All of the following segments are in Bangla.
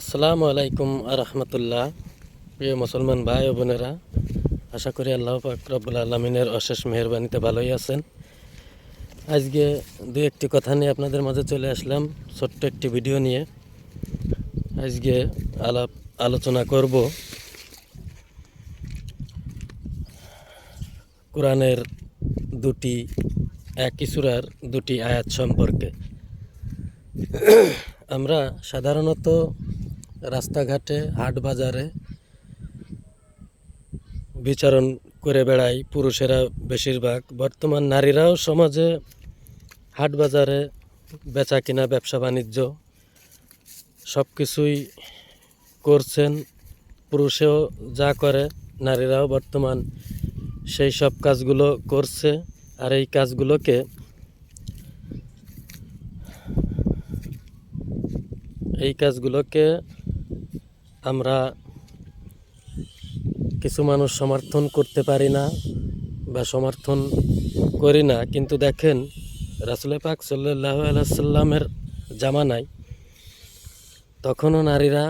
আসসালামু আলাইকুম রহমতুল্লাহ। প্রিয় মুসলমান ভাই ও বোনেরা, আশা করি আল্লাহ পাক আলমিনের অশেষ মেহরবানিতে ভালোই আছেন। আজকে দু একটি কথা নিয়ে আপনাদের মাঝে চলে আসলাম, ছোট্ট একটি ভিডিও নিয়ে। আজকে আলাপ আলোচনা করব কোরআনের দুটি এক সূরার দুটি আয়াত সম্পর্কে। আমরা সাধারণত রাস্তাঘাটে, হাট বাজারে বিচরণ করে বেড়াই পুরুষেরা বেশিরভাগ। বর্তমান নারীরাও সমাজে হাট বাজারে বেচা কিনা, ব্যবসা বাণিজ্য সব কিছুই করছেন। পুরুষেও যা করে, নারীরাও বর্তমান সেই সব কাজগুলো করছে। আর এই কাজগুলোকে এই কাজগুলোকে আমরা কিছু মানুষ সমর্থন করতে পারি না বা সমর্থন করি না। কিন্তু দেখেন রাসুল পাক সাল্লাহ আলাইসাল্লামের জামানায় তখনও নারীরা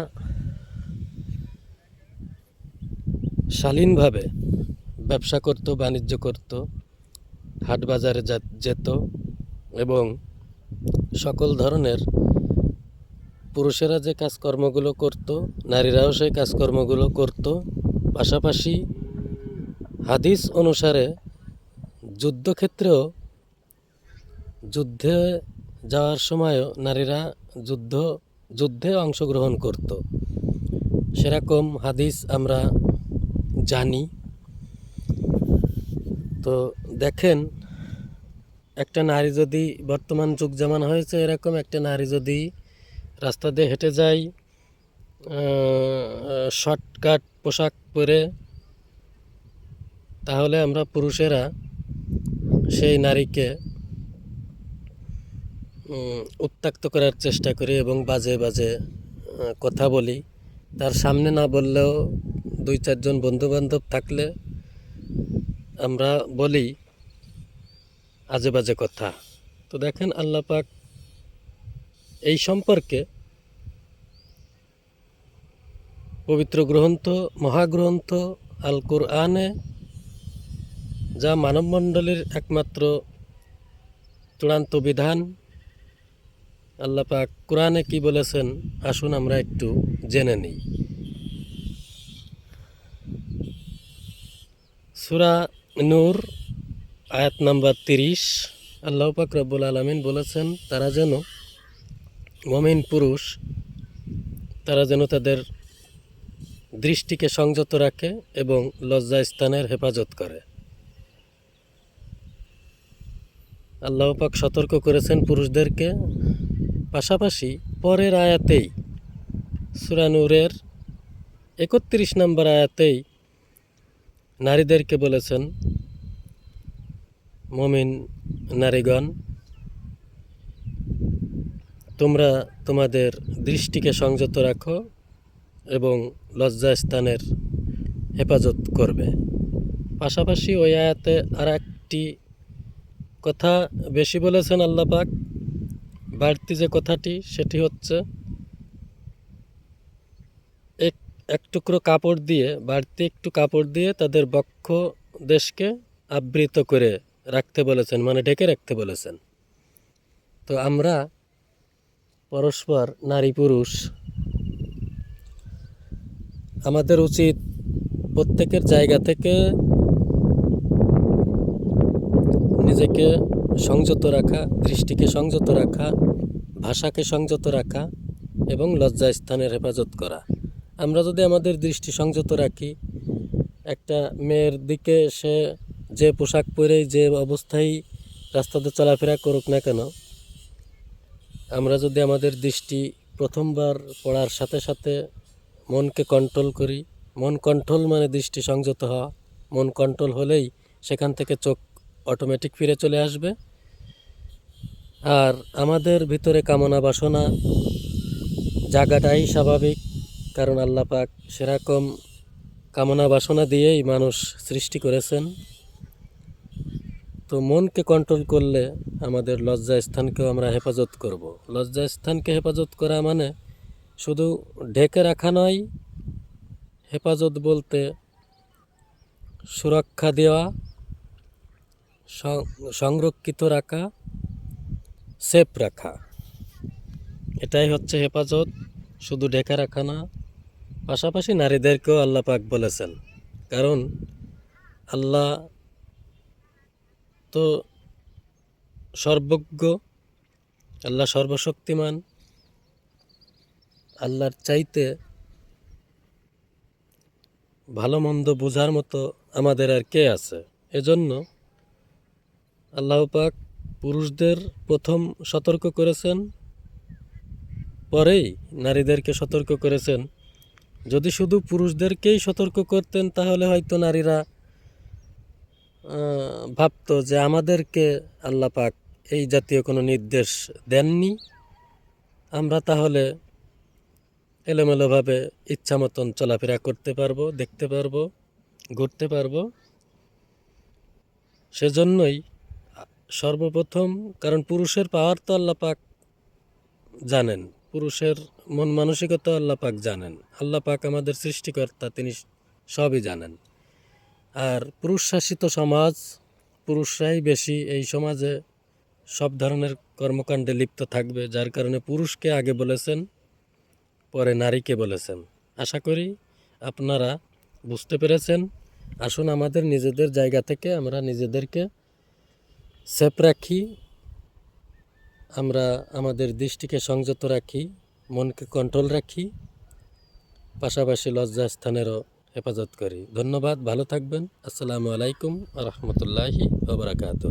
শালীনভাবে ব্যবসা করত, বাণিজ্য করত হাট বাজারে যেত এবং সকল ধরনের পুরুষেরা যে কাজকর্মগুলো করত, নারীরাও সেই কাজকর্মগুলো করত। পাশাপাশি হাদিস অনুসারে যুদ্ধক্ষেত্রেও যুদ্ধে যাওয়ার সময়ও নারীরা যুদ্ধ, যুদ্ধে অংশগ্রহণ করত। সেরকম হাদিস আমরা জানি। তো দেখেন, একটা নারী যদি বর্তমান যুগ জামানা হয়েছে, এরকম একটা নারী যদি রাস্তা দিয়ে হেঁটে যাই শর্টকাট পোশাক পরে। তাহলে আমরা পুরুষেরা সেই নারীকে উত্তাক্ত করার চেষ্টা করি এবং বাজে বাজে কথা বলি। তার সামনে না বললেও দুই চারজন বন্ধু বান্ধব থাকলে আমরা বলি, আজে বাজে কথা। তো দেখেন আল্লাহ পাক এই সম্পর্কে পবিত্র গ্রন্থ, মহাগ্রন্থ আল কোরআনে যা মানবমণ্ডলীর একমাত্র চূড়ান্ত বিধান। আল্লাহ পাক কোরআনে কি বলেছেন? আসুন আমরা একটু জেনে নিই। সুরা নূর, আয়াত নাম্বার তিরিশ। আল্লাহ পাক রব্বুল আলমিন বলেছেন, তারা যেন মমিন পুরুষ, তারা যেন তাদের দৃষ্টিকে সংযত রাখে এবং লজ্জা স্থানের হেফাজত করে। আল্লাহ পাক সতর্ক করেছেন পুরুষদেরকে। পাশাপাশি পরের আয়াতেই সুরানুরের একত্রিশ নম্বর আয়াতেই নারীদেরকে বলেছেন, মমিন নারীগণ, তোমরা তোমাদের দৃষ্টিকে সংযত রাখো এবং লজ্জা স্থানের হেফাজত করবে। পাশাপাশি ওই আয়াতে আর একটি কথা বেশি বলেছেন আল্লাহ পাক। বাড়তি যে কথাটি, সেটি হচ্ছে এক এক টুকরো কাপড় দিয়ে, বাড়তি একটু কাপড় দিয়ে তাদের বক্ষ দেশকে আবৃত করে রাখতে বলেছেন মানে ঢেকে রাখতে বলেছেন। তো আমরা পরস্পর নারী পুরুষ আমাদের উচিত প্রত্যেকের জায়গা থেকে নিজেকে সংযত রাখা, দৃষ্টিকে সংযত রাখা, ভাষাকে সংযত রাখা এবং লজ্জা স্থানের হেফাজত করা। আমরা যদি আমাদের দৃষ্টি সংযত রাখি, একটা মেয়ের দিকে সে যে পোশাক পরেই যে অবস্থায় রাস্তাতে চলাফেরা করুক না কেন, আমরা যদি আমাদের দৃষ্টি প্রথমবার পড়ার সাথে সাথে মনকে কন্ট্রোল করি। মন কন্ট্রোল মানে দৃষ্টি সংযত হওয়া। মন কন্ট্রোল হলেই সেখান থেকে চোখ অটোমেটিক ফিরে চলে আসবে। আর আমাদের ভিতরে কামনা বাসনা জায়গাটাই স্বাভাবিক, কারণ আল্লাহ পাক সেরকম কামনা বাসনা দিয়েই মানুষ সৃষ্টি করেছেন। তো মনকে কন্ট্রোল করলে আমাদের লজ্জা স্থানকেও আমরা হেফাজত করব। লজ্জা স্থানকে হেফাজত করা মানে শুধু ঢেকে রাখা নয়, হেফাজত বলতে সুরক্ষা দেওয়া সংরক্ষিত রাখা, সেফ রাখা। এটাই হচ্ছে হেফাজত, শুধু ঢেকে রাখা না, পাশাপাশি নারীদেরকেও আল্লাহ পাক বলেছেন। কারণ আল্লাহ তো সর্বজ্ঞ, আল্লাহ সর্বশক্তিমান আল্লাহর চাইতে ভালো মন্দ বোঝার মতো আমাদের আর কে আছে? এজন্য আল্লাহ পাক পুরুষদের প্রথম সতর্ক করেছেন, পরেই নারীদেরকে সতর্ক করেছেন। যদি শুধু পুরুষদেরকেই সতর্ক করতেন, তাহলে হয়তো নারীরা ভাবতো যে আমাদেরকে আল্লাহ পাক এই জাতীয় কোনো নির্দেশ দেননি। আমরা তাহলে এলোমেলোভাবে ইচ্ছা মতন চলাফেরা করতে পারব, দেখতে পারব, ঘুরতে পারব। সেজন্যই সর্বপ্রথম, কারণ পুরুষের পাওয়ার তো আল্লাহ পাক জানেন, পুরুষের মন মানসিকতা আল্লাহ পাক জানেন। আল্লাহ পাক আমাদের সৃষ্টিকর্তা, তিনি সবই জানেন। আর পুরুষ শাসিত সমাজ, পুরুষরাই বেশি এই সমাজে সব ধরনের কর্মকাণ্ডে লিপ্ত থাকবে, যার কারণে পুরুষকে আগে বলেছেন পরে নারীকে বলেছেন। আশা করি আপনারা বুঝতে পেরেছেন। আসুন আমাদের নিজেদের জায়গা থেকে আমরা নিজেদেরকে সেফ রাখি। আমরা আমাদের দৃষ্টিকে সংযত রাখি, মনকে কন্ট্রোল রাখি, পাশাপাশি লজ্জাস্থানেরও হেফাজত করি। ধন্যবাদ, ভালো থাকবেন। আসসালামু আলাইকুম রহমতুল্লাহি ওবরাকাতু